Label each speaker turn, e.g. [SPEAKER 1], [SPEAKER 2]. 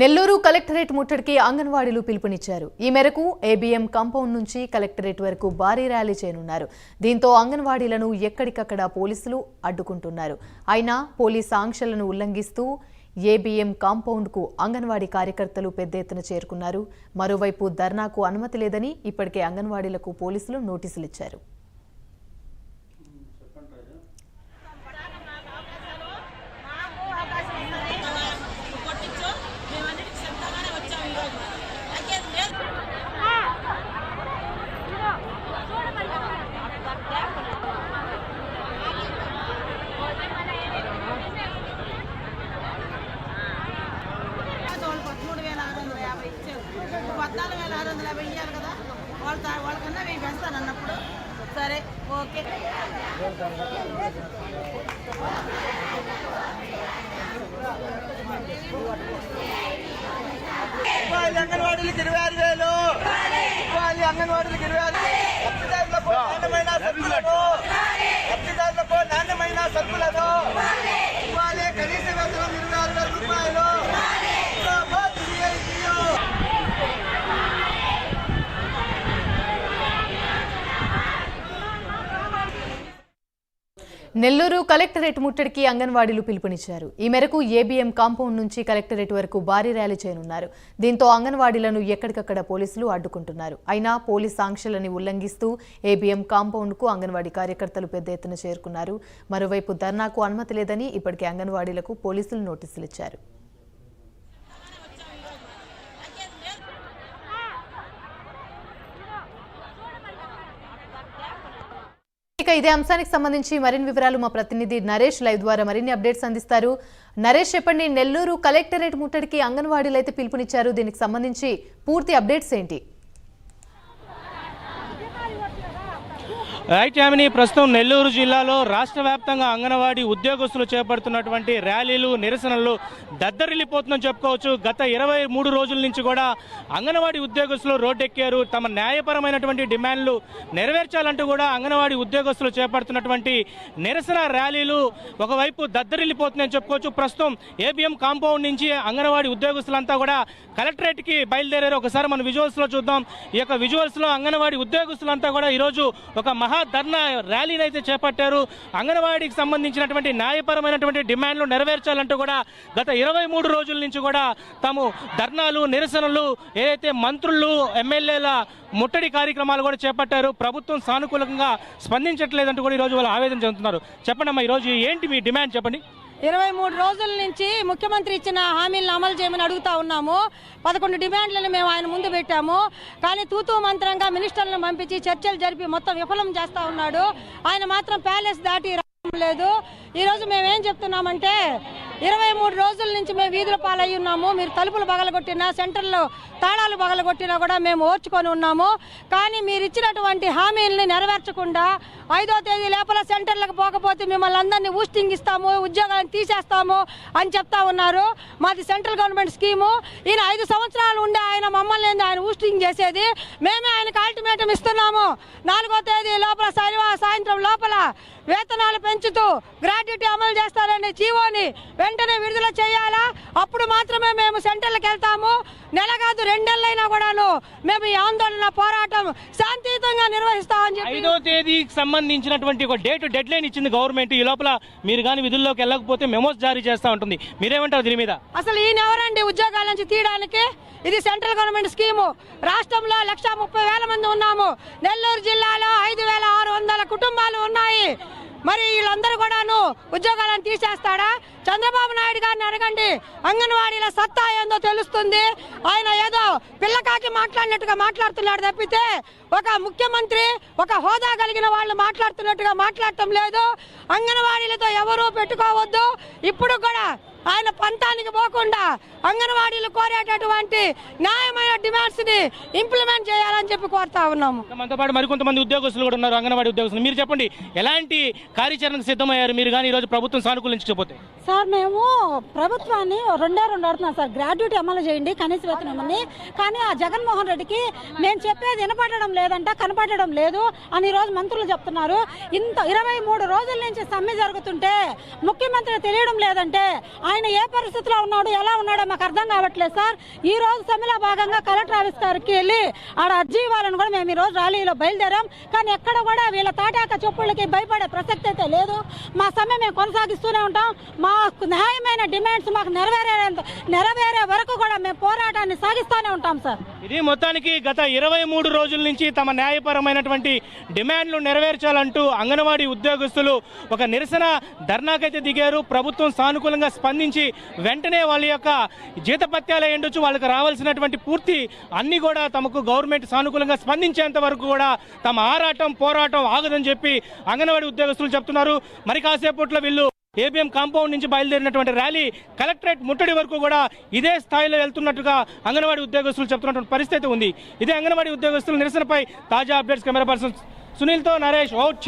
[SPEAKER 1] Nellore collectorate ముట్టడికి అంగన్వాడీలు పిలుపునిచ్చారు. ఈ మేరకు ఏబీఎం కాంపౌండ్ నుంచి కలెక్టరేట్ వరకు భారీ ర్యాలీ చేయనున్నారు. దీంతో అంగన్వాడీలను ఎక్కడికక్కడ పోలీసులు అడ్డుకుంటున్నారు. అయినా పోలీస్ ఆంక్షలను ఉల్లంఘిస్తూ ఏబీఎం కాంపౌండ్కు అంగన్వాడీ కార్యకర్తలు పెద్ద ఎత్తున చేరుకున్నారు. మరోవైపు ధర్నాకు అనుమతి లేదని ఇప్పటికే అంగన్వాడీలకు పోలీసులు నోటీసులు ఇచ్చారు
[SPEAKER 2] కొట్టించు మేమన్నిటికీ సిద్ధంగానే వచ్చాము ఈరోజు తగ్గేది లేదు వాళ్ళు పదమూడు వేల ఆరు వందల యాభై ఇచ్చారు ఇప్పుడు పద్నాలుగు వేల ఆరు వందల యాభై ఇవ్వాలి కదా వాళ్ళ వాళ్ళకన్నా మేము పెంచుతాను అన్నప్పుడు. సరే ఓకే.
[SPEAKER 3] ఉపాధి అంగన్వాడీలకు ఇరవై ఆరు వేలు. ఉపాధి అంగన్వాడీలకు ఇరవై ఆరు లబ్ధిదారులకు నాణ్యమైన సరుకులను లబ్ధిదారులకు నాణ్యమైన సరుకులను ఉపాధి కనీస వేతనం ఇరవై ఆరు వేల రూపాయలు జిందాబాద్ CITU.
[SPEAKER 1] నెల్లూరు కలెక్టరేట్ ముట్టడికి అంగన్వాడీలు పిలుపునిచ్చారు. ఈ మేరకు ఏబీఎం కాంపౌండ్ నుంచి కలెక్టరేట్ వరకు భారీ ర్యాలీ చేయనున్నారు. దీంతో అంగన్వాడీలను ఎక్కడికక్కడ పోలీసులు అడ్డుకుంటున్నారు. అయినా పోలీస్ ఆంక్షలని ఉల్లంఘిస్తూ ఏబీఎం కాంపౌండ్కు అంగన్వాడీ కార్యకర్తలు పెద్ద ఎత్తున చేరుకున్నారు. మరోవైపు ధర్నాకు అనుమతి లేదని ఇప్పటికే అంగన్వాడీలకు పోలీసులు నోటీసులు ఇచ్చారు ఇక ఇదే అంశానికి సంబంధించి మరిన్ని వివరాలు మా ప్రతినిధి నరేష్ లైవ్ ద్వారా మరిన్ని అప్డేట్స్ అందిస్తారు. నరేష్ చెప్పండి నెల్లూరు కలెక్టరేట్ ముట్టడికి అంగన్వాడీలు అయితే పిలుపునిచ్చారు. దీనికి సంబంధించి పూర్తి అప్డేట్స్ ఏంటి?
[SPEAKER 4] రైట్ యామిని ప్రస్తుతం నెల్లూరు జిల్లాలో రాష్ట్ర వ్యాప్తంగా అంగన్వాడీ ఉద్యోగస్తులు చేపడుతున్నటువంటి ర్యాలీలు నిరసనలు దద్దరిల్లిపోతుందని చెప్పుకోవచ్చు. గత ఇరవై మూడు రోజుల నుంచి కూడా అంగన్వాడీ ఉద్యోగస్తులు రోడ్డెక్కారు. తమ న్యాయపరమైనటువంటి డిమాండ్లు నెరవేర్చాలంటూ కూడా అంగన్వాడీ ఉద్యోగస్తులు చేపడుతున్నటువంటి నిరసన ర్యాలీలు ఒకవైపు దద్దరిల్లిపోతుందని చెప్పుకోవచ్చు. ప్రస్తుతం ఏబిఎం కాంపౌండ్ నుంచి అంగన్వాడీ ఉద్యోగస్తులంతా కూడా కలెక్టరేట్కి బయలుదేరారు. ఒకసారి మన విజువల్స్లో చూద్దాం. ఈ యొక్క విజువల్స్లో అంగన్వాడీ ఉద్యోగస్తులంతా కూడా ఈరోజు ఒక మహా ధర్నా ర్యాలీని అయితే చేపట్టారు. అంగన్వాడీకి సంబంధించినటువంటి న్యాయపరమైనటువంటి డిమాండ్లు నెరవేర్చాలంటూ కూడా గత ఇరవై మూడు రోజుల నుంచి కూడా తాము ధర్నాలు నిరసనలు ఏదైతే మంత్రులు ఎమ్మెల్యేల ముట్టడి కార్యక్రమాలు కూడా చేపట్టారు. ప్రభుత్వం సానుకూలంగా స్పందించట్లేదంటూ కూడా ఈరోజు వాళ్ళు ఆవేదన చెందుతున్నారు. చెప్పండి అమ్మా ఈరోజు ఏంటి మీ డిమాండ్ చెప్పండి.
[SPEAKER 5] ఇరవై మూడు రోజుల నుంచి ముఖ్యమంత్రి ఇచ్చిన హామీలను అమలు చేయమని అడుగుతా ఉన్నాము. పదకొండు డిమాండ్లను మేము ఆయన ముందు పెట్టాము. కానీ తూతూ మంత్రంగా మినిస్టర్లను పంపించి చర్చలు జరిపి మొత్తం విఫలం చేస్తా ఉన్నాడు. ఆయన మాత్రం ప్యాలెస్ దాటి రావడం లేదు. ఈరోజు మేమేం చెప్తున్నామంటే ఇరవై మూడు రోజుల నుంచి మేము వీధుల పాలయ్యి ఉన్నాము. మీరు తలుపులు పగలగొట్టినా సెంటర్లో తాళాలు పగలగొట్టినా కూడా మేము ఓర్చుకొని ఉన్నాము. కానీ మీరు ఇచ్చినటువంటి హామీలని నెరవేర్చకుండా ఐదో తేదీ లోపల సెంటర్లకు పోకపోతే మిమ్మల్ని అందరినీ ఊస్టింగ్ ఇస్తాము ఉద్యోగాలను తీసేస్తాము అని చెప్తా ఉన్నారు. మాది సెంట్రల్ గవర్నమెంట్ స్కీము. ఈయన ఐదు సంవత్సరాలు ఉండే ఆయన మమ్మల్ని ఆయన ఊస్టింగ్ చేసేది? మేమే ఆయనకు అల్టిమేటం ఇస్తున్నాము. నాలుగో తేదీ లోపల శనివారం సాయంత్రం లోపల వేతనాలు పెంచుతూ గ్రాడ్యుటీ అమలు చేస్తారండి జీవోని వెంటనే విడుదల చేయాలా? అప్పుడు మాత్రమే మేము సెంటర్లకు వెళ్తాము. నెల కాదు రెండు నెలలైనా కూడాను మేము ఈ ఆందోళన పోరాటం శాంతియుతంగా నిర్వహిస్తామని చెప్పి
[SPEAKER 4] ఐదో తేదీకి సంబంధించినటువంటి ఒక డేట్ డెడ్ లైన్ ఇచ్చింది గవర్నమెంట్ ఈ లోపల మీరు కానీ విధుల్లోకి వెళ్ళకపోతే మెమోస్ జారీ చేస్తా ఉంటుంది. మీరేమంటారు దీని మీద?
[SPEAKER 5] అసలు ఈయన ఎవరండి ఉద్యోగాల నుంచి తీయడానికి? ఇది సెంట్రల్ గవర్నమెంట్ స్కీము. రాష్ట్రంలో లక్ష ముప్పై వేల మంది ఉన్నాము. నెల్లూరు జిల్లాలో ఐదు వేల ఆరు వందల కుటుంబాలు ఉన్నాయి. మరి వీళ్ళందరూ కూడాను ఉద్యోగాలను తీసేస్తాడా? చంద్రబాబు నాయుడు గారిని అడగండి. అంగన్వాడీల సత్తా ఏందో తెలుస్తుంది. ఆయన ఏదో పిల్లకాకి మాట్లాడినట్టుగా మాట్లాడుతున్నాడు తప్పితే ఒక ముఖ్యమంత్రి ఒక హోదా కలిగిన వాళ్ళు మాట్లాడుతున్నట్టుగా మాట్లాడటం లేదు. అంగన్వాడీలతో ఎవరూ పెట్టుకోవద్దు. ఇప్పుడు కూడా ఆయన పంతానికి పోకుండా అంగన్వాడీలు కోరేటటువంటి న్యాయమైన డిమాండ్స్ని ఇంప్లిమెంట్ చేయాలని చెప్పి కోరుతా ఉన్నాము.
[SPEAKER 4] మనతో పాటు మరికొంతమంది ఉద్యోగస్తులు కూడా ఉన్నారు అంగన్వాడీ ఉద్యోగస్తులు. మీరు చెప్పండి ఎలాంటి కార్యాచరణకు సిద్ధమయ్యారు? మీరు కానీ ఈరోజు ప్రభుత్వం సానుకూలించకపోతే?
[SPEAKER 6] సార్ మేము ప్రభుత్వాన్ని రెండే రెండు అడుగుతున్నాం సార్. గ్రాడ్యుయేట్ అమలు చేయండి కనీస వేతనం ఇవ్వండి. కానీ ఆ జగన్మోహన్ రెడ్డికి మేము చెప్పేది వినపడడం లేదంట కనపడడం లేదు అని ఈరోజు మంత్రులు చెప్తున్నారు. ఇంత ఇరవై మూడు రోజుల నుంచి సమ్మె జరుగుతుంటే ముఖ్యమంత్రి తెలియడం లేదంటే ఆయన ఆయన ఏ పరిస్థితిలో ఉన్నాడు ఎలా ఉన్నాడో మాకు అర్థం కావట్లేదు సార్. ఈ రోజు సమ్మెలో భాగంగా కలెక్టర్ ఆఫీస్ గారికి వెళ్ళి ఆడ అర్జీ ఇవ్వాలని కూడా మేము ఈ రోజు ర్యాలీలో బయలుదేరాం. కానీ ఎక్కడ కూడా వీళ్ళ తాటాక చెప్పులకి భయపడే ప్రసక్తి అయితే లేదు. మా సమ్మె మేము కొనసాగిస్తూనే ఉంటాం. మా న్యాయమైన డిమాండ్స్ మాకు నెరవేరే నెరవేరే వరకు కూడా మేము పోరాటాన్ని సాగిస్తూనే ఉంటాం సార్.
[SPEAKER 4] ఇది మొత్తానికి గత ఇరవై మూడు రోజుల నుంచి తమ న్యాయపరమైనటువంటి డిమాండ్లు నెరవేర్చాలంటూ అంగన్వాడీ ఉద్యోగస్తులు ఒక నిరసన ధర్నాకైతే దిగారు. ప్రభుత్వం సానుకూలంగా స్పందించి వెంటనే వాళ్ళ యొక్క జీతపత్యాలు ఉండొచ్చు వాళ్ళకి రావాల్సినటువంటి పూర్తి అన్ని కూడా తమకు గవర్నమెంట్ సానుకూలంగా స్పందించేంత వరకు కూడా తమ ఆరాటం పోరాటం ఆగదని చెప్పి అంగన్వాడీ ఉద్యోగస్తులు చెప్తున్నారు. మరి కాసేపట్లో వీళ్ళు ఏబిఎం కాంపౌండ్ నుంచి బయలుదేరినటువంటి ర్యాలీ కలెక్టరేట్ ముట్టడి వరకు కూడా ఇదే స్థాయిలో వెళ్తున్నట్టుగా అంగన్వాడీ ఉద్యోగస్తులు చెప్తున్నటువంటి పరిస్థితి ఉంది. ఇదే అంగన్వాడీ ఉద్యోగస్తుల నిరసనపై తాజా అప్డేట్స్ కెమెరా పర్సన్ సునీల్తో నరేష్ అవుట్